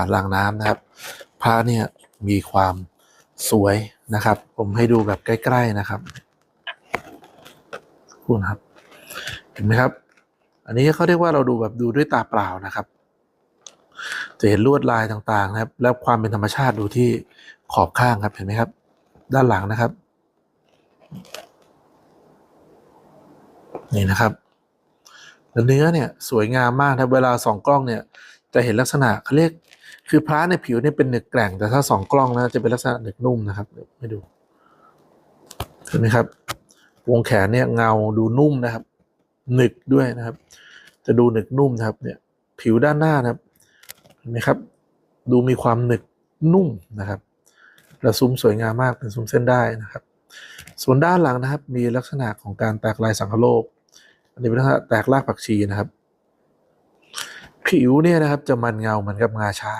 านรางน้ำนะครับ พระเนี่ยมีความสวยนะครับ ผมให้ดูแบบใกล้ ๆนะครับคุณครับ เห็นไหมครับ อันนี้เขาเรียกว่าเราดูแบบดูด้วยตาเปล่านะครับ จะเห็นลวดลายต่างๆ นะครับ แล้วความเป็นธรรมชาติดูที่ขอบข้างครับเห็นไหมครับ ด้านหลังนะครับ นี่นะครับแล้วเนื้อเนี่ยสวยงามมากนะครับเวลาส่องกล้องเนี่ย จะเห็นลักษณะเขาเรียก คือพระในผิวเนี่ยเป็นหนึกแกร่งแต่ถ้าสองกล้องนะจะเป็นลักษณะหนึกนุ่มนะครับเดี๋ยวให้ดูเห็นไหมครับ วงแขนเนี่ยเงาดูนุ่มนะครับ หนึกด้วยนะครับ จะดูหนึกนุ่มนะครับ เนี่ย ผิวด้านหน้านะครับเห็นไหมครับ ดูมีความหนึกนุ่มนะครับและซุ้มสวยงามมากเป็นซุ้มเส้นได้นะครับ ส่วนด้านหลังนะครับ มีลักษณะของการแตกลายสังคโลกอันนี้เป็นลักษณะแตกรากผักชีนะครับ ผิวเนี่ยนะครับจะมันเงาเหมือนกับงาช้าง